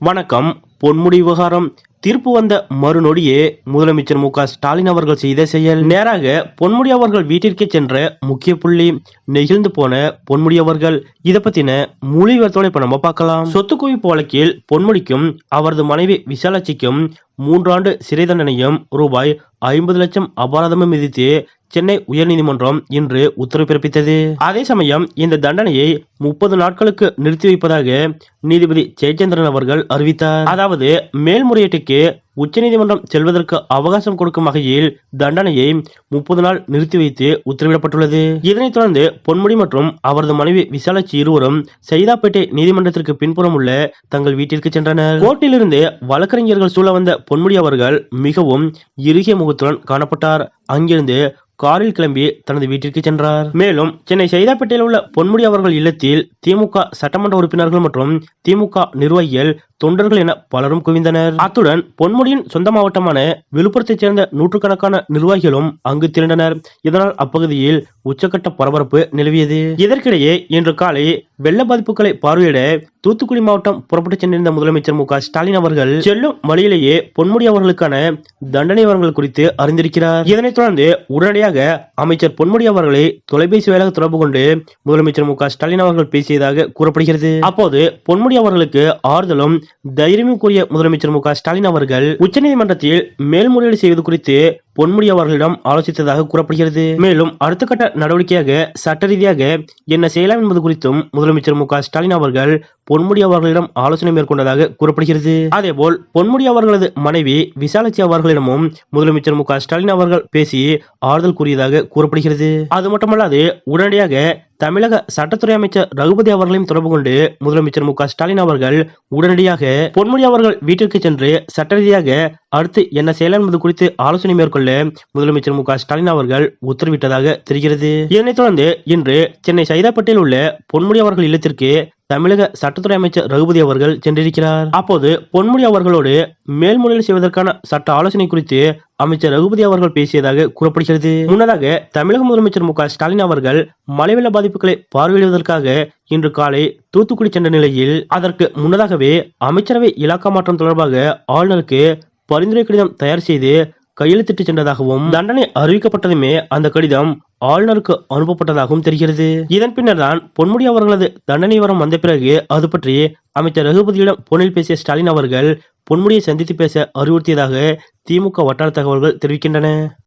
வணக்கம். பொன்முடி விவகாரம். தீர்ப்பு வந்த மறுநொடியே முதலமைச்சர் மு ஸ்டாலின் அவர்கள் செய்த செயல். நேராக பொன்முடி அவர்கள் வீட்டிற்கே சென்ற முக்கிய புள்ளி நெகிழ்ந்து போன பொன்முடி அவர்கள். இத பத்தின முழு விவரத்தோட இப்ப நம்ம பார்க்கலாம். சொத்து குவிப்பு வழக்கில் பொன்முடிக்கும் அவரது மனைவி விசாலாட்சிக்கும் மூன்றாண்டு சிறை தண்டனையும் ரூபாய் ஐம்பது லட்சம் அபராதமும் விதித்து சென்னை உயர்நீதிமன்றம் இன்று உத்தரவு பிறப்பித்தது. அதே சமயம் இந்த தண்டனையை முப்பது நாட்களுக்கு நிறுத்தி வைப்பதாக நீதிபதி ஜெயச்சந்திரன் அவர்கள் அறிவித்தார். அதாவது மேல்முறையீட்டுக்கு உச்சநீதிமன்றம் செல்வதற்கு அவகாசம் கொடுக்கும் வகையில் தண்டனையை முப்பது நாள் நிறுத்தி வைத்து உத்தரவிடப்பட்டுள்ளது. இதனைத் தொடர்ந்து பொன்முடி மற்றும் அவரது மனைவி விசாலாட்சி இருவரும் சைதாப்பேட்டை நீதிமன்றத்திற்கு பின்புறம் உள்ள தங்கள் வீட்டிற்கு சென்றனர். கோர்ட்டிலிருந்து வழக்கறிஞர்கள் சூழ வந்த பொன்முடி அவர்கள் மிகவும் இறுகிய முகத்துடன் காணப்பட்டார். அங்கிருந்து காரில் கிளம்பி தனது வீட்டிற்கு சென்றார். மேலும் சென்னை சைதாப்பேட்டையில் உள்ள பொன்முடி அவர்கள் இல்லத்தில் திமுக சட்டமன்ற உறுப்பினர்கள் மற்றும் திமுக நிர்வாகிகள் தொண்டர்கள் என பலரும் குவிந்தனர். அத்துடன் பொன்முடியின் சொந்த மாவட்டமான விழுப்புரத்தைச் சேர்ந்த நூற்றுக்கணக்கான நிர்வாகிகளும் அங்கு திரண்டனர். இதனால் அப்பகுதியில் உச்சக்கட்ட பரபரப்பு நிலவியது. இதற்கிடையே இன்று காலை வெள்ள பாதிப்புகளை பார்வையிட தூத்துக்குடி மாவட்டம் புறப்பட்டு சென்றிருந்த முதலமைச்சர் மு ஸ்டாலின் அவர்கள் செல்லும் வழியிலேயே பொன்முடி அவர்களுக்கான தண்டனை வழங்கல் குறித்து அறிந்திருக்கிறார். இதனைத் தொடர்ந்து உடனடியாக அமைச்சர் பொன்முடி அவர்களை தொலைபேசி வாயிலாக தொடர்பு கொண்டு முதலமைச்சர் மு ஸ்டாலின் அவர்கள் பேசியதாக கூறப்படுகிறது. அப்போது பொன்முடி அவர்களுக்கு ஆறுதலும் தைரியமும் கூறிய முதலமைச்சர் மு ஸ்டாலின் அவர்கள் உச்சநீதிமன்றத்தில் மேல்முறையீடு செய்வது குறித்து பொன்முடி அவர்களிடம் ஆலோசித்ததாக கூறப்படுகிறது. மேலும் அடுத்த கட்ட நடவடிக்கையாக சட்ட ரீதியாக என்ன செய்யலாம் என்பது குறித்தும் முதலமைச்சர் மு ஸ்டாலின் அவர்கள் பொன்முடி அவர்களிடம் ஆலோசனை மேற்கொண்டதாக கூறப்படுகிறது. அதேபோல் பொன்முடி அவர்களது மனைவி விசாலாட்சி அவர்களிடமும் முதலமைச்சர் மு ஸ்டாலின் அவர்கள் பேசி ஆறுதல் கூறியதாக கூறப்படுகிறது. அது மட்டுமல்லாது உடனடியாக தமிழக சட்டத்துறை அமைச்சர் ரகுபதி அவர்களையும் தொடர்பு கொண்டு முதலமைச்சர் மு ஸ்டாலின் அவர்கள் உடனடியாக பொன்முடி அவர்கள் வீட்டிற்கு சென்று சட்ட ரீதியாக அடுத்து என்ன செய்யலாம் என்பது குறித்து ஆலோசனை மேற்கொள்ள முதலமைச்சர் மு ஸ்டாலின் அவர்கள் உத்தரவிட்டதாக தெரிகிறது. இதனைத் தொடர்ந்து இன்று சென்னை சைதாப்பேட்டையில் உள்ள பொன்முடி அவர்கள் இல்லத்திற்கு தமிழக சட்டத்துறை அமைச்சர் ரகுபதி அவர்கள் சென்றிருக்கிறார். அப்போது பொன்முடி அவர்களோடு மேல்முறையீடு செய்வதற்கான சட்ட ஆலோசனை குறித்து அமைச்சர் ரகுபதி அவர்கள் பேசியதாக கூறப்படுகிறது. முன்னதாக தமிழக முதலமைச்சர் மு ஸ்டாலின் அவர்கள் மழை வெள்ள பாதிப்புகளை பார்வையிடுவதற்காக இன்று காலை தூத்துக்குடி சென்ற நிலையில் அதற்கு முன்னதாகவே அமைச்சரவை இலாக்கா மாற்றம் தொடர்பாக ஆளுநருக்கு பரிந்துரை கடிதம் தயார் செய்து கையெழுத்திட்டு சென்றதாகவும் தண்டனை அறிவிக்கப்பட்டதுமே அந்த கடிதம் ஆளுநருக்கு அனுப்பப்பட்டதாகவும் தெரிகிறது. இதன் பின்னர் தான் பொன்முடி அவர்களது தண்டனை வரம் வந்த பிறகு அது பற்றி அமைச்சர் ரகுபதியிடம் போனில் பேசிய ஸ்டாலின் அவர்கள் பொன்முடியை சந்தித்து பேச அறிவுறுத்தியதாக திமுக வட்டார தகவல்கள் தெரிவிக்கின்றன.